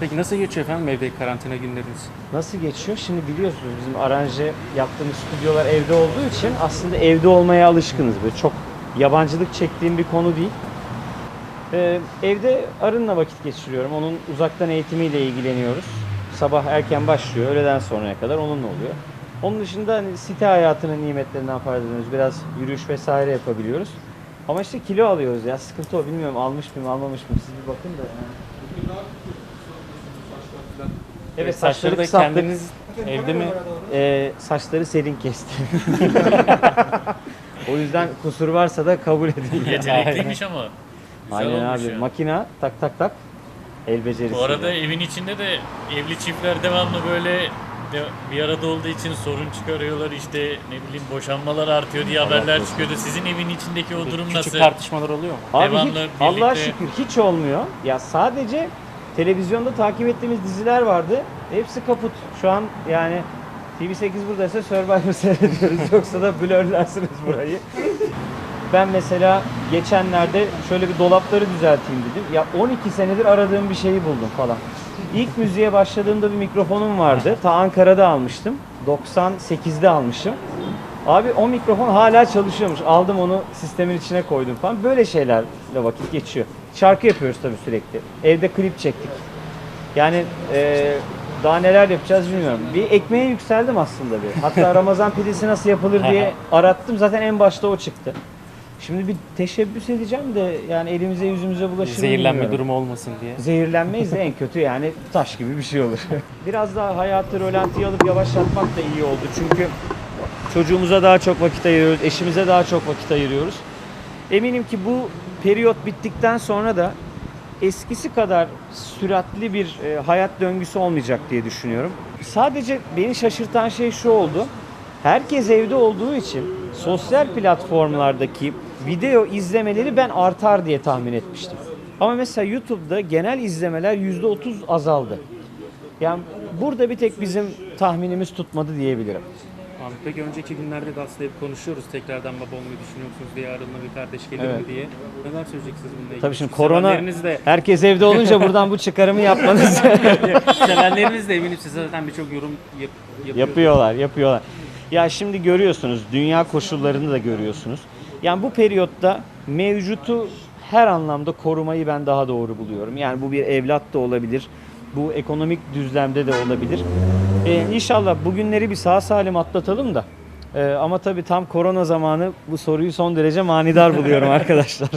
Peki nasıl geçiyor efendim evdeki karantina günleriniz? Nasıl geçiyor? Şimdi biliyorsunuz bizim aranje yaptığımız stüdyolar evde olduğu için aslında evde olmaya alışkınız. Böyle çok yabancılık çektiğim bir konu değil. Ee, evde Arın'la vakit geçiriyorum. Onun uzaktan eğitimiyle ilgileniyoruz. Sabah erken başlıyor, öğleden sonraya kadar onunla oluyor. Onun dışında hani site hayatının nimetlerinden faydalanıyoruz. Biraz yürüyüş vesaire yapabiliyoruz. Ama işte kilo alıyoruz ya. Sıkıntı o. Bilmiyorum almış mıyım, almamış mıyım. Siz bir bakın da. Evet saçları da kısalttık. kendiniz evde mi? Ee, saçları serin kesti. o yüzden kusur varsa da kabul edin. Yetenekliymiş ama. Güzel Aynen olmuş abi. ya. Makina tak tak tak. El becerisi. Bu arada evin içinde de evli çiftler devamlı böyle de bir arada olduğu için sorun çıkarıyorlar işte ne bileyim boşanmalar artıyor diye haberler çıkıyordu. Sizin evin içindeki o durum Küçük nasıl? tartışmalar oluyor mu? Abi devamlı hiç, birlikte- Allah'a şükür hiç olmuyor. Ya sadece televizyonda takip ettiğimiz diziler vardı. Hepsi kaput. Şu an yani TV8 buradaysa Survivor seyrediyoruz. Yoksa da blurlarsınız burayı. Ben mesela geçenlerde şöyle bir dolapları düzelteyim dedim. Ya 12 senedir aradığım bir şeyi buldum falan. İlk müziğe başladığımda bir mikrofonum vardı. Ta Ankara'da almıştım. 98'de almışım. Abi o mikrofon hala çalışıyormuş. Aldım onu sistemin içine koydum falan. Böyle şeylerle vakit geçiyor. Şarkı yapıyoruz tabii sürekli. Evde klip çektik. Yani e, daha neler yapacağız bilmiyorum. Bir ekmeğe yükseldim aslında bir. Hatta Ramazan pidesi nasıl yapılır diye arattım. Zaten en başta o çıktı. Şimdi bir teşebbüs edeceğim de yani elimize yüzümüze bulaşır Zehirlenme bilmiyorum. durumu olmasın diye. Zehirlenmeyiz de en kötü yani taş gibi bir şey olur. Biraz daha hayatı rölantiye alıp yavaşlatmak da iyi oldu. Çünkü çocuğumuza daha çok vakit ayırıyoruz, eşimize daha çok vakit ayırıyoruz. Eminim ki bu periyot bittikten sonra da eskisi kadar süratli bir e, hayat döngüsü olmayacak diye düşünüyorum. Sadece beni şaşırtan şey şu oldu. Herkes evde olduğu için sosyal platformlardaki video izlemeleri ben artar diye tahmin etmiştim. Ama mesela YouTube'da genel izlemeler %30 azaldı. Yani burada bir tek bizim tahminimiz tutmadı diyebilirim. Abi peki önceki günlerde hep konuşuyoruz. Tekrardan baba olmayı düşünüyor musunuz diye yarınla bir kardeş gelir Evet. mi diye. Neler söyleyeceksiniz bununla ilgili? Tabii şimdi korona Sevenleriniz de, herkes evde olunca buradan bu çıkarımı yapmanız sevenleriniz de eminim size zaten birçok yorum yap, yapıyor. Yapıyorlar, yapıyorlar. Ya şimdi görüyorsunuz, dünya koşullarını da görüyorsunuz. Yani bu periyotta mevcutu her anlamda korumayı ben daha doğru buluyorum. Yani bu bir evlat da olabilir, bu ekonomik düzlemde de olabilir. Ee, inşallah bugünleri bir sağ salim atlatalım da. Ee, ama tabii tam korona zamanı bu soruyu son derece manidar buluyorum arkadaşlar.